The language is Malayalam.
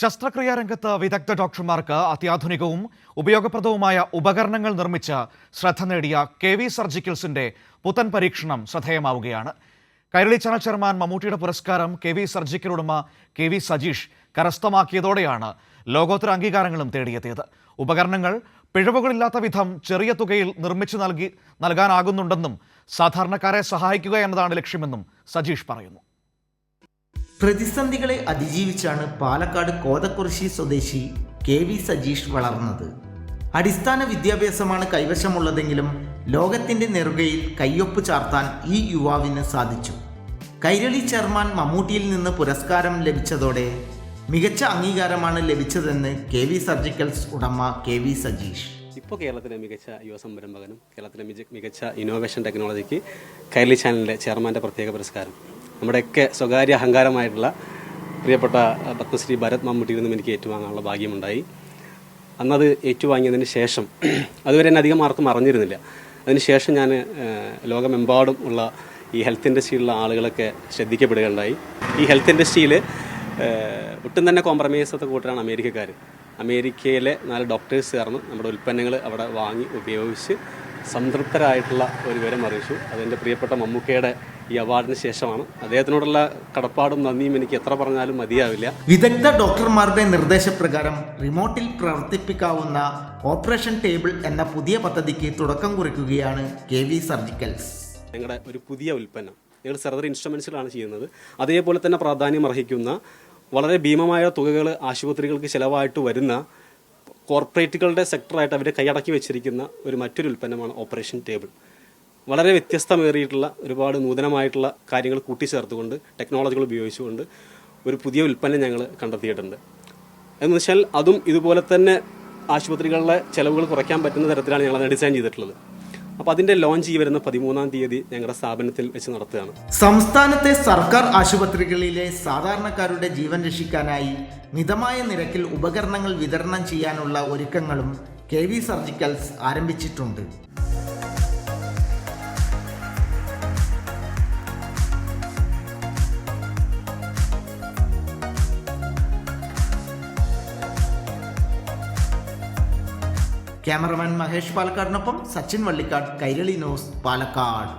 ശസ്ത്രക്രിയാ രംഗത്ത് വിദഗ്ധ ഡോക്ടർമാർക്ക് അത്യാധുനികവും ഉപയോഗപ്രദവുമായ ഉപകരണങ്ങൾ നിർമ്മിച്ച് ശ്രദ്ധ നേടിയ കെ വി സർജിക്കൽസിന്റെ പുത്തൻ പരീക്ഷണം ശ്രദ്ധേയമാവുകയാണ്. കൈരളി ചാനൽ ചെയർമാൻ മമ്മൂട്ടിയുടെ പുരസ്കാരം കെ വി സർജിക്കൽ ഉടമ കെ വി സജീഷ് കരസ്ഥമാക്കിയതോടെയാണ് ലോകോത്തര അംഗീകാരങ്ങളും തേടിയെത്തിയത്. ഉപകരണങ്ങൾ പിഴവുകളില്ലാത്ത വിധം ചെറിയ തുകയിൽ നിർമ്മിച്ചു നൽകി നൽകാനാകുന്നുണ്ടെന്നും സാധാരണക്കാരെ സഹായിക്കുക എന്നതാണ് ലക്ഷ്യമെന്നും സജീഷ് പറയുന്നു. പ്രതിസന്ധികളെ അതിജീവിച്ചാണ് പാലക്കാട് കോതക്കുറിശി സ്വദേശി കെ വി സജീഷ് വളർന്നത്. അടിസ്ഥാന വിദ്യാഭ്യാസമാണ് കൈവശമുള്ളതെങ്കിലും ലോകത്തിന്റെ നെറുകയിൽ കയ്യൊപ്പ് ചാർത്താൻ ഈ യുവാവിന് സാധിച്ചു. കൈരളി ചെയർമാൻ മമ്മൂട്ടിയിൽ നിന്ന് പുരസ്കാരം ലഭിച്ചതോടെ മികച്ച അംഗീകാരമാണ് ലഭിച്ചതെന്ന് കെ വി സർജിക്കൽസ് ഉടമ കെ വി സജീഷ്. ഇപ്പോൾ കേരളത്തിലെ മികച്ച യുവ സംരംഭകനും കേരളത്തിലെ മികച്ച ഇന്നോവേഷൻ ടെക്നോളജിക്ക് കൈരളി ചാനലിന്റെ ചെയർമാന്റെ പ്രത്യേക പുരസ്കാരം. നമ്മുടെയൊക്കെ സ്വകാര്യ അഹങ്കാരമായിട്ടുള്ള പ്രിയപ്പെട്ട പത്മശ്രീ ഭരത് മമ്മൂട്ടിയിൽ നിന്നും എനിക്ക് ഏറ്റുവാങ്ങാനുള്ള ഭാഗ്യമുണ്ടായി. അന്നത് ഏറ്റുവാങ്ങിയതിന് ശേഷം അതുവരെ എന്നെ അധികം ആർക്കും അറിഞ്ഞിരുന്നില്ല. അതിനുശേഷം ഞാൻ ലോകമെമ്പാടും ഉള്ള ഈ ഹെൽത്ത് ഇൻഡസ്ട്രിയിലുള്ള ആളുകളൊക്കെ ശ്രദ്ധിക്കപ്പെടുകയുണ്ടായി. ഈ ഹെൽത്ത് ഇൻഡസ്ട്രിയിൽ ഒട്ടും തന്നെ കോംപ്രമൈസ് ഒക്കെ കൂട്ടരാണ് അമേരിക്കക്കാർ അമേരിക്കയിലെ നാല് ഡോക്ടേഴ്സ് ചേർന്ന് നമ്മുടെ ഉൽപ്പന്നങ്ങൾ അവിടെ വാങ്ങി ഉപയോഗിച്ച് സംതൃപ്തരായിട്ടുള്ള ഒരു വിവരം അറിയിച്ചു. അതെന്റെ പ്രിയപ്പെട്ട മമ്മൂക്കയുടെ ഈ അവാർഡിന് ശേഷമാണ്. അദ്ദേഹത്തിനോടുള്ള കടപ്പാടും നന്ദിയും എനിക്ക് എത്ര പറഞ്ഞാലും മതിയാവില്ല. വിദഗ്ധ ഡോക്ടർമാരുടെ നിർദ്ദേശപ്രകാരം റിമോട്ടിൽ പ്രവർത്തിപ്പിക്കാവുന്ന ഓപ്പറേഷൻ ടേബിൾ എന്ന പുതിയ പദ്ധതിക്ക് തുടക്കം കുറിക്കുകയാണ് കെ വി സർജിക്കൽസ്. ഞങ്ങളുടെ ഒരു പുതിയ ഉൽപ്പന്നം. ഞങ്ങൾ സർജറി ഇൻസ്ട്രുമെൻസിലാണ് ചെയ്യുന്നത്. അതേപോലെ തന്നെ പ്രാധാന്യം അർഹിക്കുന്ന വളരെ ഭീമമായ തുകകൾ ആശുപത്രികൾക്ക് ചിലവായിട്ട് വരുന്ന കോർപ്പറേറ്റുകളുടെ സെക്ടറായിട്ട് അവർ കൈയടക്കി വെച്ചിരിക്കുന്ന ഒരു മറ്റൊരു ഉൽപ്പന്നമാണ് ഓപ്പറേഷൻ ടേബിൾ. വളരെ വ്യത്യസ്തമേറിയിട്ടുള്ള ഒരുപാട് നൂതനമായിട്ടുള്ള കാര്യങ്ങൾ കൂട്ടിച്ചേർത്തുകൊണ്ട് ടെക്നോളജികൾ ഉപയോഗിച്ചുകൊണ്ട് ഒരു പുതിയ ഉൽപ്പന്നം ഞങ്ങൾ കണ്ടെത്തിയിട്ടുണ്ട്. എന്ന് വെച്ചാൽ അതും ഇതുപോലെ തന്നെ ആശുപത്രികളിലെ ചിലവുകൾ കുറയ്ക്കാൻ പറ്റുന്ന തരത്തിലാണ് ഞങ്ങൾ ഡിസൈൻ ചെയ്തിട്ടുള്ളത്. അപ്പോൾ അതിന്റെ ലോഞ്ച് ഈ വരുന്ന പതിമൂന്നാം തീയതി ഞങ്ങളുടെ സ്ഥാപനത്തിൽ വെച്ച് നടത്തുകയാണ്. സംസ്ഥാനത്തെ സർക്കാർ ആശുപത്രികളിലെ സാധാരണക്കാരുടെ ജീവൻ രക്ഷിക്കാനായി മിതമായ നിരക്കിൽ ഉപകരണങ്ങൾ വിതരണം ചെയ്യാനുള്ള ഒരുക്കങ്ങളും കെ സർജിക്കൽസ് ആരംഭിച്ചിട്ടുണ്ട്. ക്യാമറമാൻ മഹേഷ് പാലക്കാടിനൊപ്പം സച്ചിൻ വള്ളിക്കാട് കൈരളി ന്യൂസ് പാലക്കാട്.